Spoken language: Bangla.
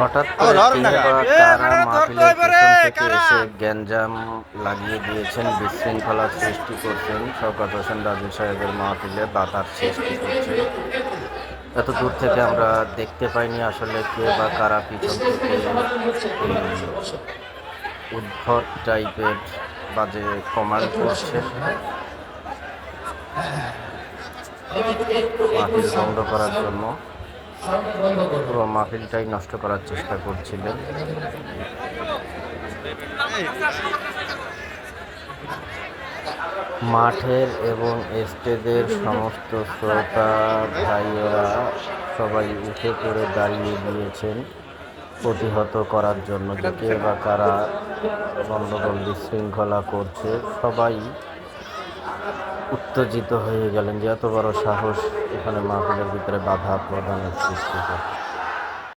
হঠাৎ করে। কে কারা কারা মাহফিলের পেছন থেকে এসে গ্যাঞ্জাম লাগিয়ে দিয়েছেন বিশৃঙ্খলার সৃষ্টি করছেন শওকত হোসেন রাজু সাহেবের মাহফিলে বাধার সৃষ্টি করছে। এত দূর থেকে আমরা দেখতে পাইনি আসলে কে বা কারা পিছন থেকে উদ্ভট টাইপের বাজে কমান্ড করছে। মাহফিল বন্ধ করার জন্য পুরো মাহফিলটাই নষ্ট করার চেষ্টা করছিলেন। মাঠের এবং স্টেজের সমস্ত শ্রোতা, ভাইয়েরা সবাই উঠে পড়ে দাঁড়িয়ে গিয়েছেন প্রতিহত করার জন্য। যে কে বা কারা গণ্ডগোল বিশৃঙ্খলা করছে, সবাই উত্তেজিত হয়ে গেলেন যে এত বড় সাহস এখানে মাহফিলের ভিতরে বাধা প্রদানের সৃষ্টি করে